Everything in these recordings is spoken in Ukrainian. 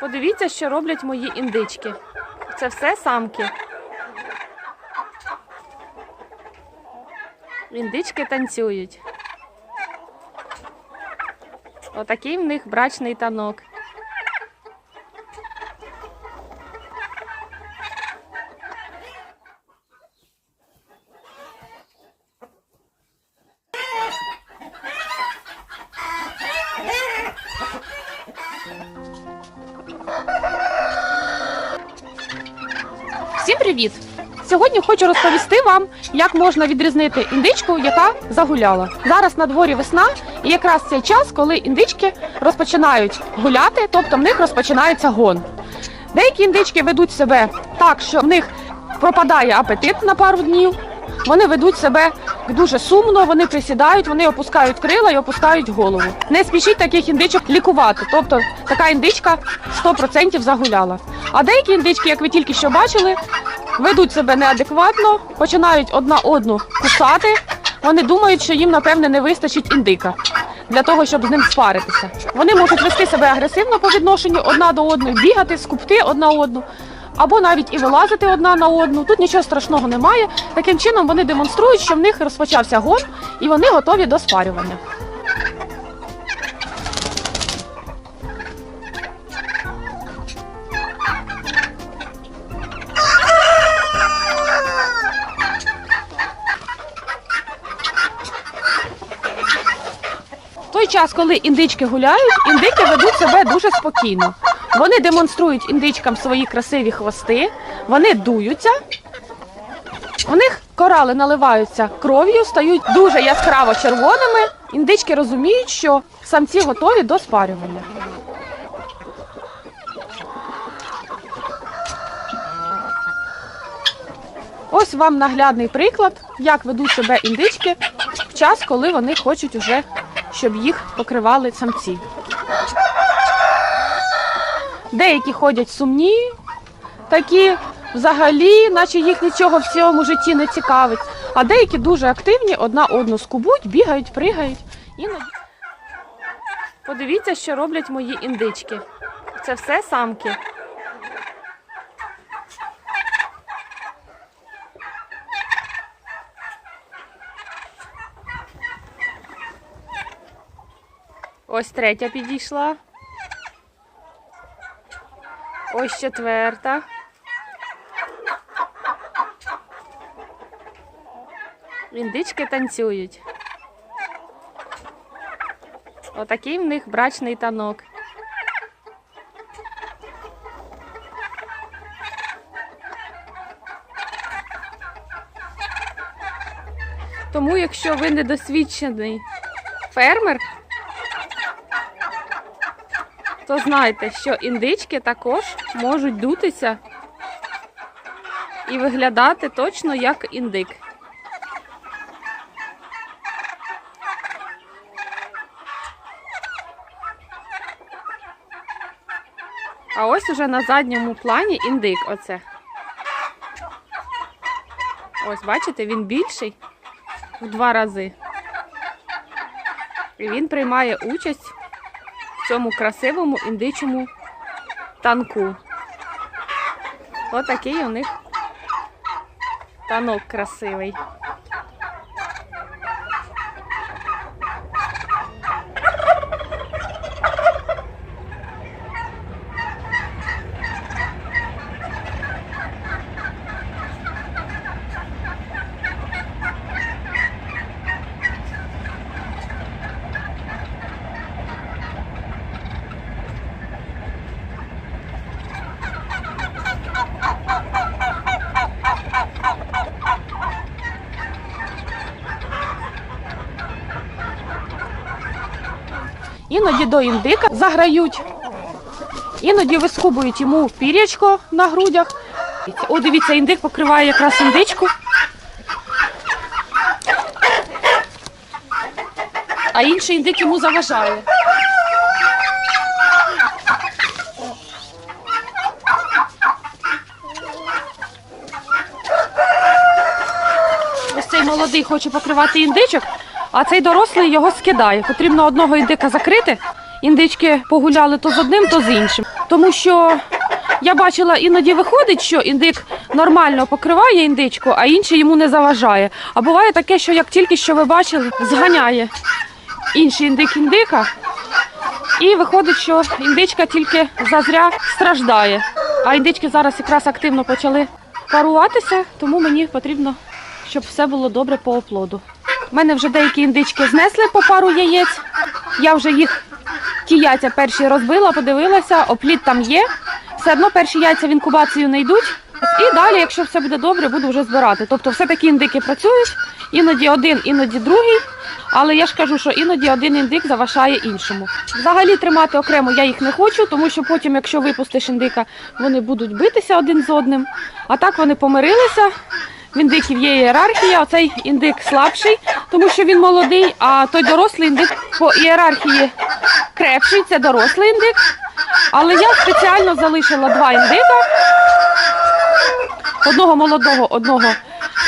Подивіться, що роблять мої індички. Це все самки. Індички танцюють. Отакий в них брачний танок. Всім привіт! Сьогодні хочу розповісти вам, як можна відрізнити індичку, яка загуляла. Зараз на дворі весна, і якраз цей час, коли індички розпочинають гуляти, тобто в них розпочинається гон. Деякі індички ведуть себе так, що в них пропадає апетит на пару днів. Вони ведуть себе дуже сумно, вони присідають, вони опускають крила і опускають голову. Не спішіть таких індичок лікувати. Тобто така індичка 100% загуляла. А деякі індички, як ви тільки що бачили, ведуть себе неадекватно, починають одна одну кусати. Вони думають, що їм напевне не вистачить індика для того, щоб з ним сваритися. Вони можуть вести себе агресивно по відношенню одна до одної, бігати, скупти одна одну. Або навіть і вилазити одна на одну. Тут нічого страшного немає. Таким чином вони демонструють, що в них розпочався гон і вони готові до спарювання. Коли індички гуляють, індики ведуть себе дуже спокійно. Вони демонструють індичкам свої красиві хвости, вони дуються. У них корали наливаються кров'ю, стають дуже яскраво червоними. Індички розуміють, що самці готові до спарювання. Ось вам наглядний приклад, як ведуть себе індички в час, коли вони хочуть уже, щоб їх покривали самці. Деякі ходять сумні, такі взагалі, наче їх нічого в цьому житті не цікавить. А деякі дуже активні, одна одну скубуть, бігають, пригають. Іноді. Подивіться, що роблять мої індички. Це все самки. Ось третя підійшла. Ось четверта. Індички танцюють. Отакий в них брачний танок. Тому, якщо ви недосвідчений фермер, то знайте, що індички також можуть дутися і виглядати точно як індик. А ось уже на задньому плані індик оце. Ось, бачите, він більший в два рази. І він приймає участь цьому красивому індичому танку. Отакий у них танок красивий. Іноді до індика заграють, іноді вискубують йому пірячко на грудях. О, дивіться, індик покриває якраз індичку. А інший індик йому заважає. Ось цей молодий хоче покривати індичок, а цей дорослий його скидає. Потрібно одного індика закрити. Індички погуляли то з одним, то з іншим. Тому що я бачила, іноді виходить, що індик нормально покриває індичку, а інший йому не заважає. А буває таке, що як тільки що ви бачили, зганяє інший індик індика, і виходить, що індичка тільки зазря страждає. А індички зараз якраз активно почали паруватися, тому мені потрібно, щоб все було добре по оплоду. У мене вже деякі індички знесли по пару яєць. Я вже їх ті яйця перші розбила, подивилася, оплід там є. Все одно перші яйця в інкубацію не йдуть. І далі, якщо все буде добре, буду вже збирати. Тобто все-таки індики працюють, іноді один, іноді другий. Але я ж кажу, що іноді один індик заважає іншому. Взагалі тримати окремо я їх не хочу, тому що потім, якщо випустиш індика, вони будуть битися один з одним. А так вони помирилися. В індиків є ієрархія, оцей індик слабший, тому що він молодий, а той дорослий індик по ієрархії крепший, це дорослий індик. Але я спеціально залишила два індика. Одного молодого, одного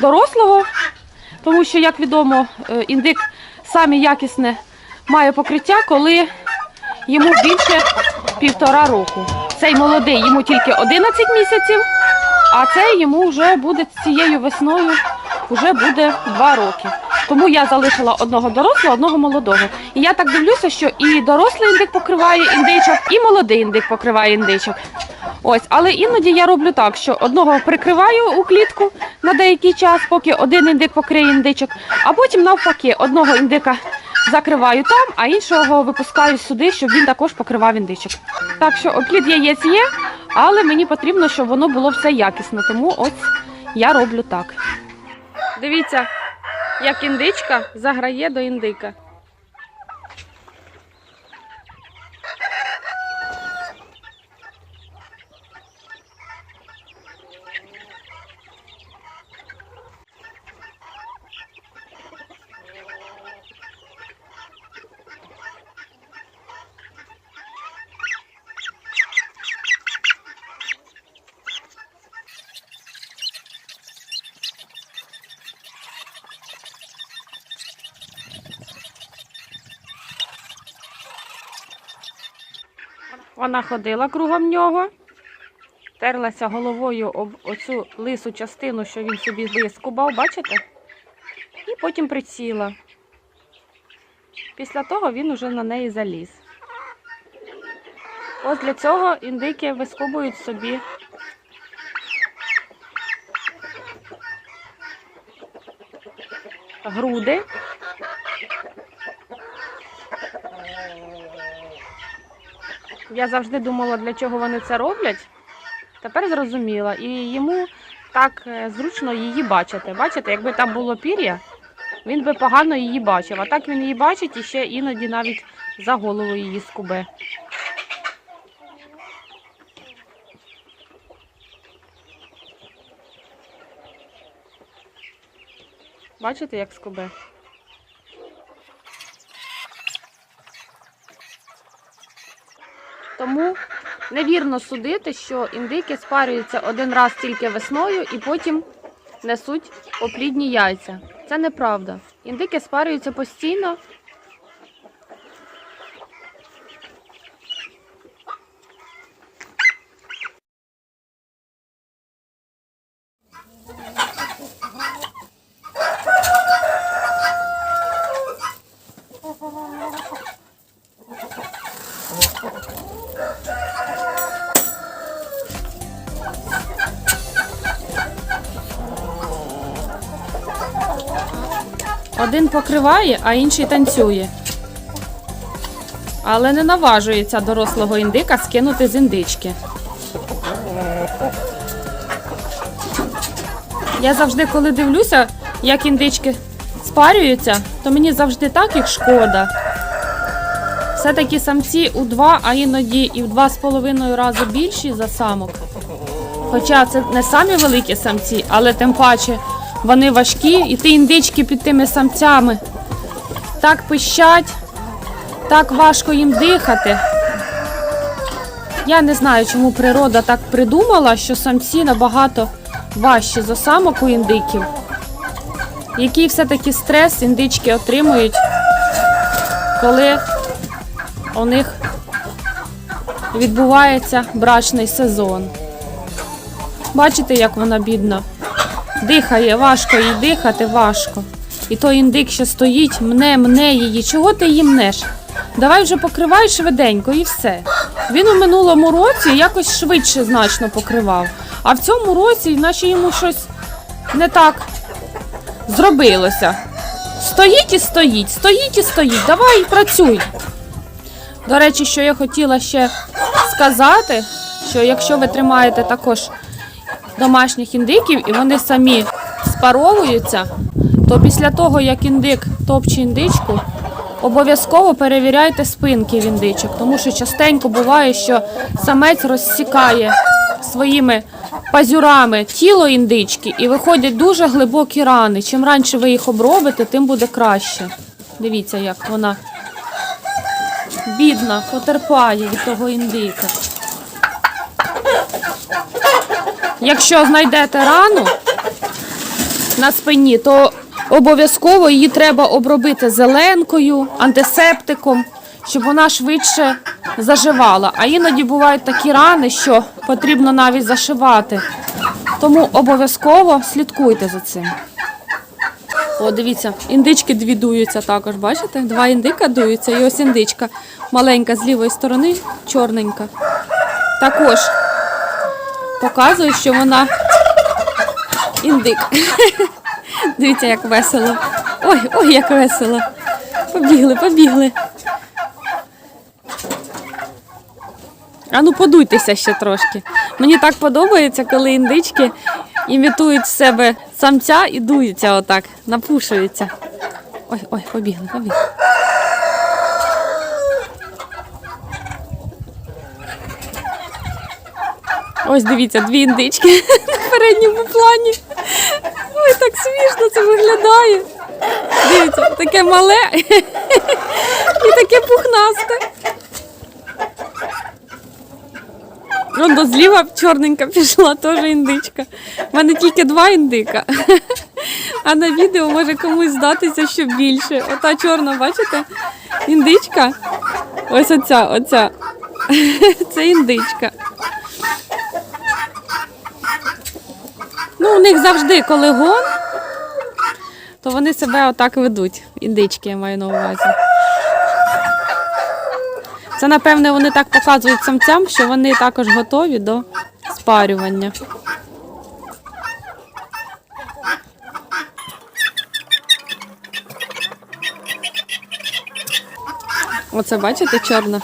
дорослого. Тому що, як відомо, е, індик саме якісне має покриття, коли йому більше півтора року. Цей молодий йому тільки 11 місяців, а цей йому вже буде цією весною вже буде 2 роки. Тому я залишила одного дорослого, одного молодого. І я так дивлюся, що і дорослий індик покриває індичок, і молодий індик покриває індичок. Ось, але іноді я роблю так, що одного прикриваю у клітку на деякий час, поки один індик покриє індичок, а потім навпаки одного індика закриваю там, а іншого випускаю сюди, щоб він також покривав індичок. Так що оплід яєць є, але мені потрібно, щоб воно було все якісно. Тому ось я роблю так. Дивіться, як індичка заграє до індика. Вона ходила кругом нього, терлася головою об оцю лису частину, що він собі вискубав, бачите? І потім присіла. Після того він уже на неї заліз. Ось для цього індики вискубують собі груди. Я завжди думала, для чого вони це роблять. Тепер зрозуміла. І йому так е, зручно її бачити. Бачите, якби там було пір'я, він би погано її бачив. А так він її бачить і ще іноді навіть за голову її скубе. Бачите, як скубе? Тому невірно судити, що індики спарюються один раз тільки весною і потім несуть оплідні яйця. Це неправда. Індики спарюються постійно. Один покриває, а інший танцює. Але не наважується дорослого індика скинути з індички. Я завжди, коли дивлюся, як індички спарюються, то мені завжди так їх шкода. Все-таки самці у два, а іноді і в два з половиною рази більші за самок. Хоча це не самі великі самці, але тим паче вони важкі, і ті індички під тими самцями так пищать, так важко їм дихати. Я не знаю, чому природа так придумала, що самці набагато важчі за самок у індиків. Який все-таки стрес індички отримують, коли у них відбувається брачний сезон. Бачите, як вона бідна? Дихає, важко їй дихати, важко. І той індик ще стоїть, мне, мне її. Чого ти її мнеш? Давай вже покривай швиденько і все. Він у минулому році якось швидше значно покривав. А в цьому році, наче йому щось не так зробилося. Стоїть і стоїть, стоїть і стоїть. Давай працюй. До речі, що я хотіла ще сказати, що якщо ви тримаєте також домашніх індиків і вони самі спаровуються, то після того, як індик топче індичку, обов'язково перевіряйте спинки в індичок, тому що частенько буває, що самець розсікає своїми пазюрами тіло індички і виходять дуже глибокі рани. Чим раніше ви їх обробите, тим буде краще. Дивіться, як вона бідна, потерпає від того індика. Якщо знайдете рану на спині, то обов'язково її треба обробити зеленкою, антисептиком, щоб вона швидше заживала. А іноді бувають такі рани, що потрібно навіть зашивати. Тому обов'язково слідкуйте за цим. О, дивіться, індички дві дуються також, бачите? Два індика дуються, і ось індичка маленька з лівої сторони, чорненька. Також показує, що вона індик. Дивіться, як весело. Ой, ой, як весело. Побігли, побігли. А ну подуйтеся ще трошки. Мені так подобається, коли індички імітують з себе самця і дуються отак, напушуються. Ой, ой, побігли, побігли. Ось дивіться, дві індички на передньому плані. Ой, так смішно це виглядає. Дивіться, таке мале і таке пухнасте. Вон до зліва чорненька пішла, теж індичка. У мене тільки два індика. А на відео може комусь здатися, що більше. Ота чорна, бачите? Індичка. Ось оця, оця. Це індичка. Ну, у них завжди, коли гон, то вони себе отак ведуть. Індички я маю на увазі. Це, напевне, вони так показують самцям, що вони також готові до спарювання. Оце бачите, чорна?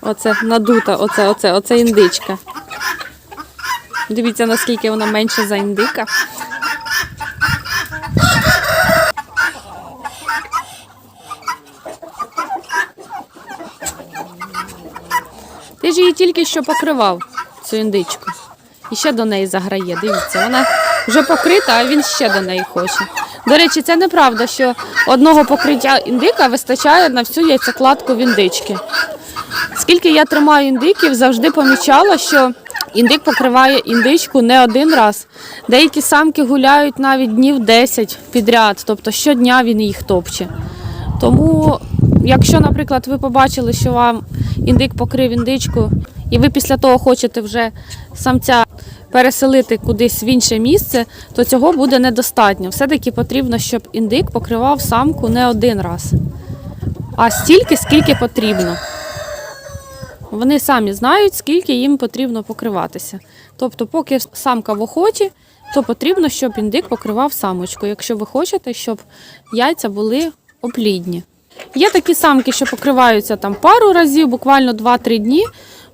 Оце надута, оце, оце, оце індичка. Дивіться, наскільки вона менша за індика. Ти ж її тільки що покривав, цю індичку. І ще до неї заграє. Дивіться, вона вже покрита, а він ще до неї хоче. До речі, це неправда, що одного покриття індика вистачає на всю яйцекладку в індички. Скільки я тримаю індиків, завжди помічала, що індик покриває індичку не один раз. Деякі самки гуляють навіть днів 10 підряд, тобто щодня він їх топче. Тому, якщо, наприклад, ви побачили, що вам індик покрив індичку, і ви після того хочете вже самця переселити кудись в інше місце, то цього буде недостатньо. Все-таки потрібно, щоб індик покривав самку не один раз, а стільки, скільки потрібно. Вони самі знають, скільки їм потрібно покриватися. Тобто, поки самка в охоті, то потрібно, щоб індик покривав самочку, якщо ви хочете, щоб яйця були оплідні. Є такі самки, що покриваються там пару разів, буквально 2-3 дні.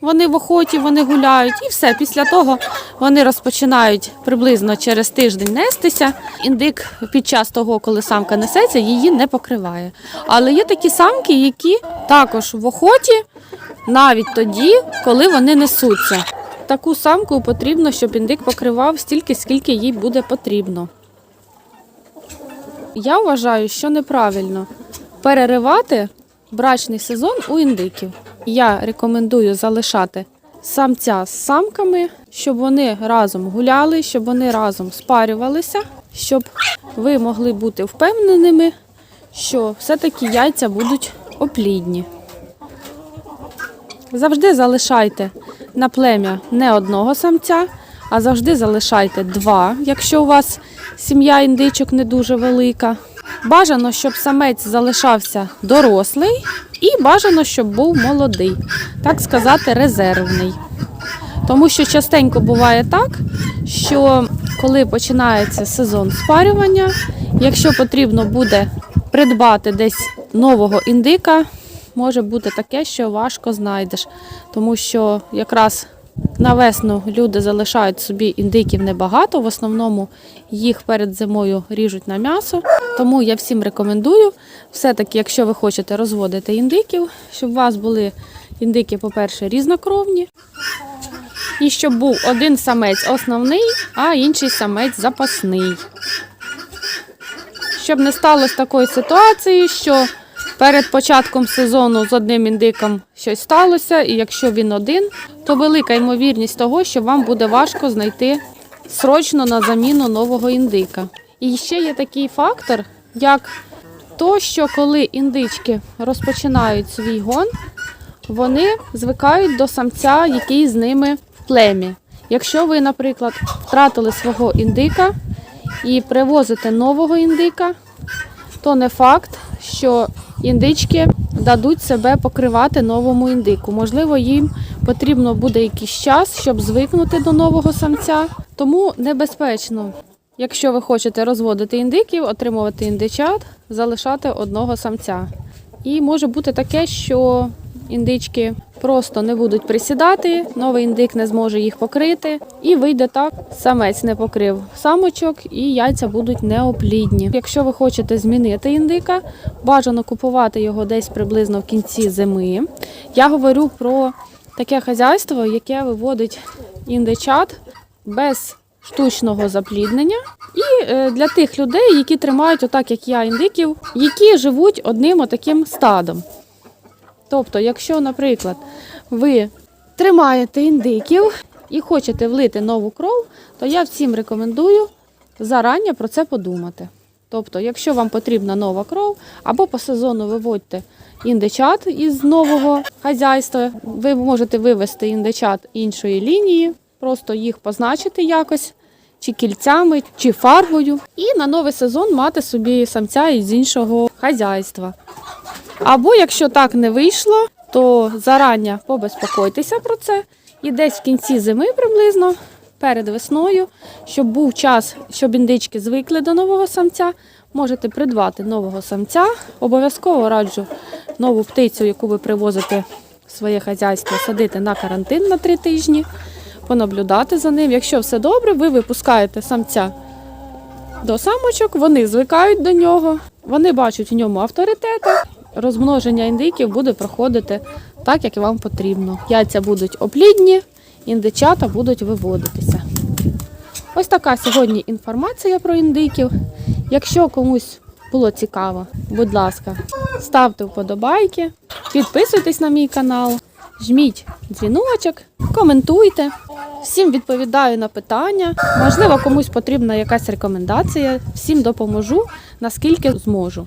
Вони в охоті, вони гуляють, і все. Після того вони розпочинають приблизно через тиждень нестися. Індик під час того, коли самка несеться, її не покриває. Але є такі самки, які також в охоті навіть тоді, коли вони несуться. Таку самку потрібно, щоб індик покривав стільки, скільки їй буде потрібно. Я вважаю, що неправильно переривати брачний сезон у індиків. Я рекомендую залишати самця з самками, щоб вони разом гуляли, щоб вони разом спарювалися, щоб ви могли бути впевненими, що все-таки яйця будуть оплідні. Завжди залишайте на плем'я не одного самця, а завжди залишайте два, якщо у вас сім'я індичок не дуже велика. Бажано, щоб самець залишався дорослий, і бажано, щоб був молодий, так сказати, резервний. Тому що частенько буває так, що коли починається сезон спарювання, якщо потрібно буде придбати десь нового індика, може бути таке, що важко знайдеш. Тому що якраз на весну люди залишають собі індиків небагато, в основному їх перед зимою ріжуть на м'ясо. Тому я всім рекомендую, все-таки, якщо ви хочете розводити індиків, щоб у вас були індики, по-перше, різнокровні, і щоб був один самець основний, а інший самець запасний. Щоб не сталося такої ситуації, що перед початком сезону з одним індиком щось сталося, і якщо він один, то велика ймовірність того, що вам буде важко знайти срочно на заміну нового індика. І ще є такий фактор, як то, що коли індички розпочинають свій гон, вони звикають до самця, який з ними в племі. Якщо ви, наприклад, втратили свого індика і привозите нового індика, то не факт, що індички дадуть себе покривати новому індику. Можливо, їм потрібно буде якийсь час, щоб звикнути до нового самця. Тому небезпечно, якщо ви хочете розводити індиків, отримувати індичат, залишати одного самця. І може бути таке, що індички просто не будуть присідати, новий індик не зможе їх покрити, і вийде так, самець не покрив самочок, і яйця будуть неоплідні. Якщо ви хочете змінити індика, бажано купувати його десь приблизно в кінці зими. Я говорю про таке хазяйство, яке виводить індичат без штучного запліднення. І е, для тих людей, які тримають, отак як я, індиків, які живуть одним отаким стадом. Тобто, якщо, наприклад, ви тримаєте індиків і хочете влити нову кров, то я всім рекомендую зарані про це подумати. Тобто, якщо вам потрібна нова кров, або по сезону виводьте індичат із нового хазяйства, ви можете вивести індичат іншої лінії, просто їх позначити якось, чи кільцями, чи фарбою, і на новий сезон мати собі самця із іншого хазяйства. Або якщо так не вийшло, то зарані побезпокойтеся про це. І десь в кінці зими приблизно, перед весною, щоб був час, щоб індички звикли до нового самця, можете придбати нового самця. Обов'язково раджу нову птицю, яку ви привозите в своє хазяйство, садити на карантин на три тижні, понаблюдати за ним. Якщо все добре, ви випускаєте самця до самочок, вони звикають до нього, вони бачать в ньому авторитета. Розмноження індиків буде проходити так, як вам потрібно. Яйця будуть оплідні, індичата будуть виводитися. Ось така сьогодні інформація про індиків. Якщо комусь було цікаво, будь ласка, ставте вподобайки, підписуйтесь на мій канал, жміть дзвіночок, коментуйте. Всім відповідаю на питання. Можливо, комусь потрібна якась рекомендація. Всім допоможу, наскільки зможу.